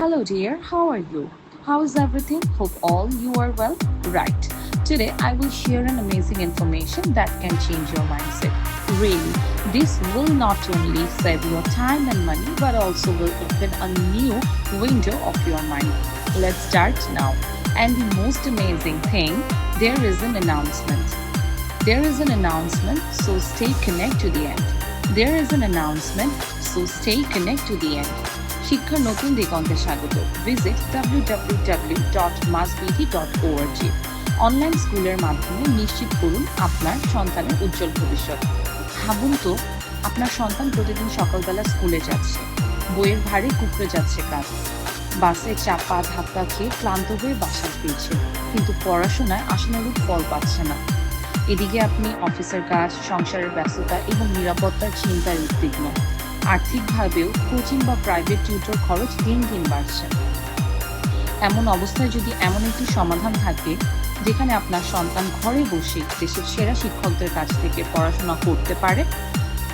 Hello, dear. How are you? How is everything? Hope all you are well. Right. Today, I will share an amazing information that can change your mindset. Really, this will not only save your time and money, but also will open a new window of your mind. Let's start now. And the most amazing thing, there is an announcement. There is an announcement, so stay connected to the end. There is an announcement, so stay connected to the end. শিক্ষার নতুন দিগন্তে স্বাগত। Visit dot online স্কুলের মাধ্যমে নিশ্চিত করুন আপনার সন্তানের উজ্জ্বল ভবিষ্যৎ। ভাবুন তো, আপনার সন্তান প্রতিদিন সকালবেলা স্কুলে যাচ্ছে। বইয়ের ভারে কুকড়ে যাচ্ছে কাজ। বাসে চাপা ধাক্কা খেয়ে ক্লান্ত হয়ে বাসায় ফিরছে। কিন্তু পড়াশোনায় আশানুরূপ ফল পাচ্ছে না। এদিকে আপনি অফিসের কাজ, সংসারের ব্যস্ততা এবং নিরাপত্তার চিন্তায় উদ্বিগ্ন। আর্থিকভাবেও কোচিং বা প্রাইভেট টিউটর খরচ দিন দিন বাড়ছে। এমন অবস্থায় যদি এমন একটি সমাধান থাকে, যেখানে আপনার সন্তান ঘরে বসে দেশের সেরা শিক্ষকদের কাছ থেকে পড়াশোনা করতে পারে,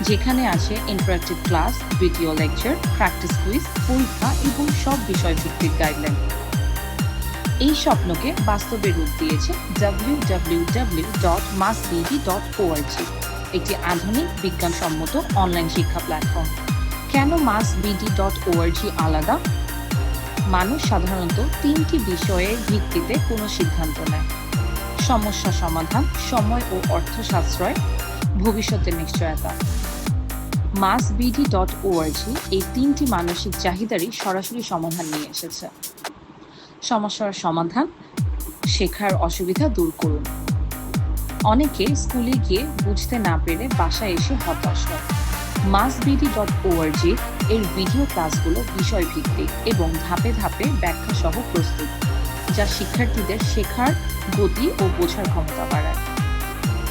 যেখানে আছে interactive class video lecture practice quiz পরীক্ষা এবং সব বিষয়ভিত্তিক গাইডলাইন এই স্বপ্নকে বাস্তবে রূপ দিয়েছে W W W dot masbd dot ORG একটি আধুনিক বিজ্ঞানসম্মত অনলাইন শিক্ষা প্ল্যাটফর্ম কেন মাস বিডি ডট ওআরজি আলাদা? মানুষ সাধারণত তিনটি বিষয়ের ভিত্তিতে কোনো সিদ্ধান্ত নেয়। সমস্যা সমাধান, সময় ও অর্থ সাশ্রয় ভবিষ্যতের নিশ্চয়তা। মাস বিডি ডট ওআরজি এই তিনটি মানসিক চাহিদারই সরাসরি সমাধান নিয়ে এসেছে। সমস্যার সমাধান, শেখার অসুবিধা দূর করুন। অনেকে স্কুলে গিয়ে বুঝতে না পেরে বাসায় এসে হতাশ হয় MasBD dot O R G এর ভিডিও ক্লাসগুলো বিষয়ভিত্তিক এবং ধাপে ধাপে ব্যাখ্যা সহ প্রস্তুত, যা শিক্ষার্থীদের শেখার গতি ও বোঝার ক্ষমতা বাড়ায়।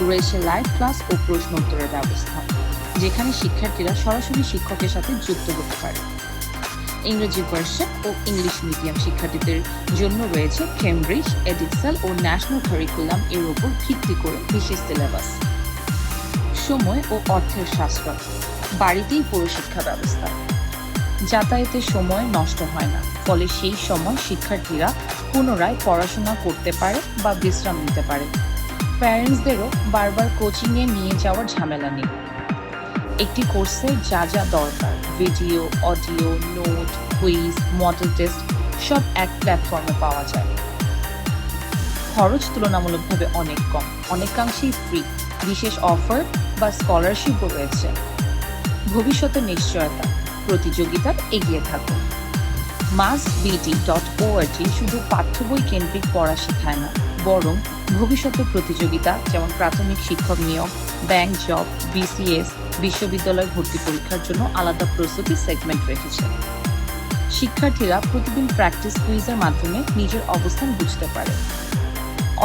রয়েছে লাইভ ক্লাস ও প্রশ্ন উত্তরের ব্যবস্থা, যেখানে শিক্ষার্থীরা সরাসরি শিক্ষকের সাথে যুক্ত হতে পারে। ইংরেজি ভার্সন ও ইংলিশ মিডিয়াম শিক্ষার্থীদের জন্য রয়েছে কেমব্রিজ এডিক্সেল ও ন্যাশনাল কারিকুলাম এর উপর ভিত্তি করে বিশেষ সিলেবাস সময় ও অর্থের সাশ্রয়, বাড়িতেই পুরো শিক্ষা ব্যবস্থা। যাতায়াতের সময় নষ্ট হয় না, ফলে সেই সময় শিক্ষার্থীরা পুনরায় পড়াশোনা করতে পারে বা বিশ্রাম নিতে পারে। প্যারেন্টসদেরও বারবার কোচিংয়ে নিয়ে যাওয়ার ঝামেলা নেই। একটি কোর্সে যা যা দরকার। Video, audio, note, quiz model test সব এক প্ল্যাটফর্মে পাওয়া যায়। খরচ তুলনামূলকভাবে অনেক কম, অনেকাংশেই ফ্রি বিশেষ অফার বা স্কলারশিপও রয়েছে। ভবিষ্যতের নিশ্চয়তা, প্রতিযোগিতার এগিয়ে থাকুন। মাস বিটি ডট ওআরজি শুধু পাঠ্য বই কেন্দ্রিক পড়া শেখায় না, বরং ভবিষ্যতের প্রতিযোগিতা, যেমন প্রাথমিক শিক্ষক নিয়োগ ব্যাংক জব বিসিএস বিশ্ববিদ্যালয় ভর্তি পরীক্ষার জন্য আলাদা প্রস্তুতি সেগমেন্ট রেখেছে। শিক্ষার্থীরা প্রতিদিন প্র্যাকটিস কুইজের মাধ্যমে নিজের অবস্থান বুঝতে পারে।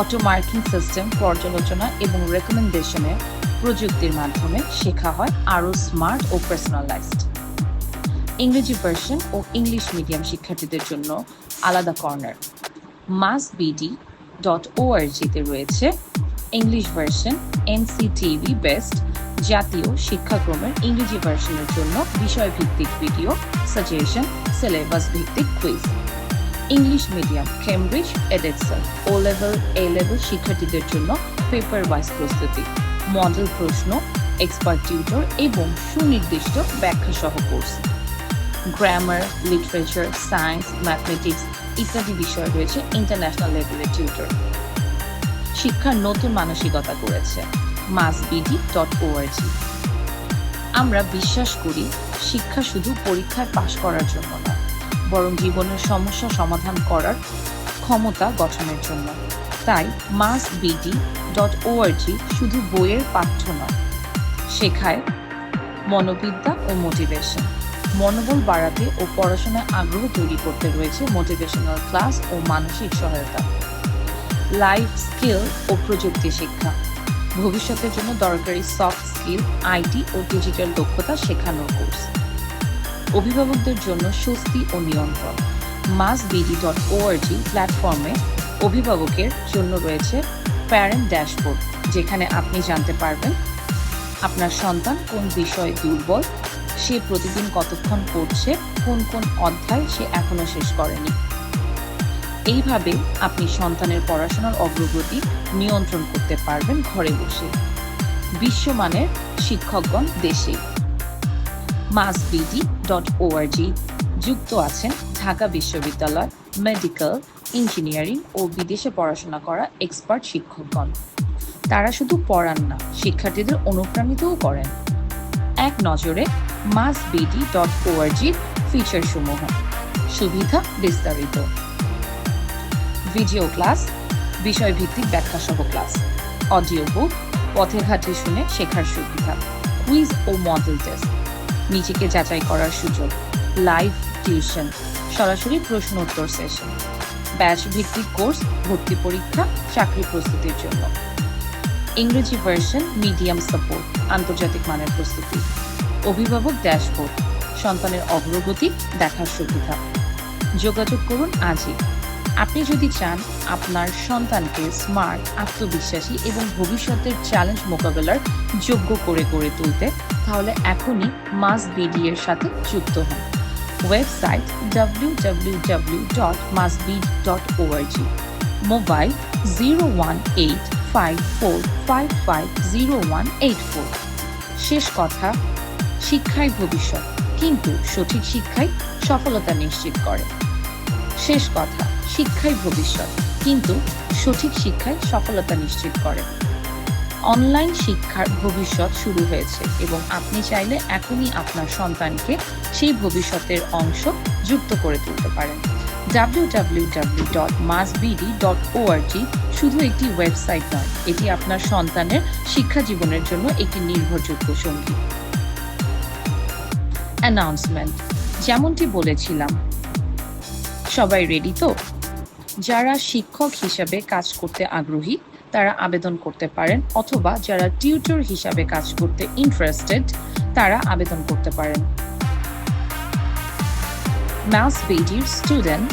অটো মার্কিং সিস্টেম পর্যালোচনা এবং রেকমেন্ডেশনে প্রযুক্তির মাধ্যমে শেখা হয় আরও স্মার্ট ও পার্সোনালাইজড ইংরেজি ভার্সন ও ইংলিশ মিডিয়াম শিক্ষার্থীদের জন্য আলাদা corner Mas B D dot ওআরজিতে রয়েছে ইংলিশ ভার্সন এনসিটিভি বেস্ট জাতীয় শিক্ষাক্রমের ইংরেজি ভার্সনের জন্য বিষয়ভিত্তিক ভিডিও সাজেশন সিলেবাস ভিত্তিক quiz English medium Cambridge Edexcel O level A level শিক্ষার্থীদের জন্য পেপার ওয়াইজ প্রস্তুতি মডেল প্রশ্ন এক্সপার্ট টিউটর এবং সুনির্দিষ্ট ব্যাখ্যা সহ course grammar literature science mathematics ইত্যাদি বিষয় রয়েছে ইন্টারন্যাশনাল লেভেলের টিউটর শিক্ষার নতুন মানসিকতা করেছে মাস বিডি ডট ওআরজি আমরা বিশ্বাস করি, শিক্ষা শুধু পরীক্ষায় পাশ করার জন্য না, বরং জীবনের সমস্যা সমাধান করার ক্ষমতা গঠনের জন্য। তাই মাস বিডি ডট ওআরজি শুধু বইয়ের পাঠ্য নয়, শেখায় মনোবিদ্যা ও মোটিভেশন মনোবল বাড়াতে ও পড়াশোনায় আগ্রহ তৈরি করতে রয়েছে মোটিভেশনাল ক্লাস ও মানসিক সহায়তা। লাইফ স্কিল ও প্রযুক্তি শিক্ষা। ভবিষ্যতের জন্য দরকারি সফট স্কিল আইটি ও ডিজিটাল দক্ষতা শেখানোর কোর্স অভিভাবকদের জন্য স্বস্তি ও নিয়ন্ত্রণ। মাস বিডি ডট ওআরজি প্ল্যাটফর্মে অভিভাবকের জন্য রয়েছে প্যারেন্ট ড্যাশবোর্ড যেখানে আপনি জানতে পারবেন আপনার সন্তান কোন বিষয়ে দুর্বল সে প্রতিদিন কতক্ষণ পড়ছে, কোন কোন অধ্যায় সে এখনও শেষ করেনি। এইভাবে আপনি সন্তানের পড়াশোনার অগ্রগতি নিয়ন্ত্রণ করতে পারবেন ঘরে বসে। বিশ্বমানের শিক্ষকগণ দেশে। মাসবিডি ডট ওআরজি যুক্ত আছেন ঢাকা বিশ্ববিদ্যালয় মেডিকেল ইঞ্জিনিয়ারিং ও বিদেশে পড়াশোনা করা এক্সপার্ট শিক্ষকগণ। তারা শুধু পড়ান না, শিক্ষার্থীদের অনুপ্রাণিতও করেন। নজরে মাস বিডি ডট ওআরজির ফিচার সমূহ। সুবিধা বিস্তারিত। ভিডিও ক্লাস বিষয়ভিত্তিক ব্যাখ্যা সহ ক্লাস অডিও বুক পথে ঘাটে শুনে শেখার সুবিধা। কুইজ ও মডেল টেস্ট নিজেকে যাচাই করার সুযোগ। লাইভ টিউশন সরাসরি প্রশ্ন উত্তর সেশন ব্যাচ ভিত্তিক কোর্স ভর্তি পরীক্ষা, চাকরি প্রস্তুতির জন্য। ইংরেজি ভার্সন মিডিয়াম সাপোর্ট আন্তর্জাতিক মানের প্রস্তুতি। অভিভাবক ড্যাশবোর্ড সন্তানের অগ্রগতি দেখার সুবিধা। যোগাযোগ করুন আজই। আপনি যদি চান আপনার সন্তানকে স্মার্ট আত্মবিশ্বাসী এবং ভবিষ্যতের চ্যালেঞ্জ মোকাবেলার যোগ্য করে গড়ে তুলতে, তাহলে এখনই মাস বিডি এর সাথে যুক্ত হন। Website W W W dot mas masbd dot ORG mobile zero one eight five four five five zero one eight four শেষ কথা, শিক্ষাই ভবিষ্যৎ, কিন্তু সঠিক শিক্ষাই সফলতা নিশ্চিত করে। শেষ কথা, শিক্ষাই ভবিষ্যৎ, কিন্তু সঠিক শিক্ষায় সফলতা নিশ্চিত করে। অনলাইন শিক্ষার ভবিষ্যৎ শুরু হয়েছে এবং আপনি চাইলে এখনই আপনার সন্তানকে সেই ভবিষ্যতের অংশ যুক্ত করে তুলতে পারেন। ওআরজি শুধু একটি ওয়েবসাইট নয়, এটি আপনার সন্তানের শিক্ষা জীবনের জন্য একটি নির্ভরযোগ্য সঙ্গী। অ্যানাউন্সমেন্ট যেমনটি বলেছিলাম। সবাই রেডি তো? যারা শিক্ষক হিসাবে কাজ করতে আগ্রহী, তারা আবেদন করতে পারেন, অথবা যারা টিউটর হিসাবে কাজ করতে ইন্টারেস্টেড তারা আবেদন করতে পারেন। ম্যাথস বিডির স্টুডেন্ট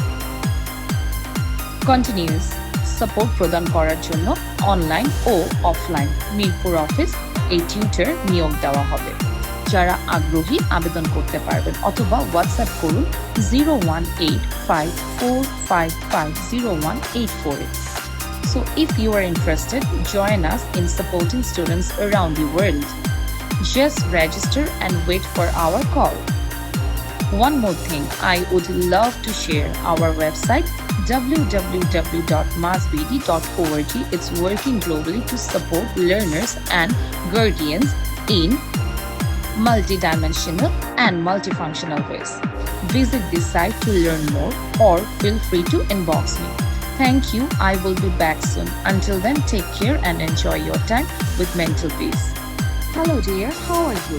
কন্টিনিউস সাপোর্ট প্রদান করার জন্য অনলাইন ও অফলাইন মিরপুর অফিস এই টিউটর নিয়োগ দেওয়া হবে যারা আগ্রহী আবেদন করতে পারবেন অথবা হোয়াটসঅ্যাপ করুন zero one eight five four five five zero one eight four So if you are interested, join us in supporting students around the world. Just register and wait for our call. One more thing, I would love to share our website www.massbd.org. It's working globally to support learners and guardians in multidimensional and multifunctional ways. Visit this site to learn more or feel free to inbox me. Thank you. I will be back soon. Until then, take care and enjoy your time with mental peace. Hello, dear. How are you?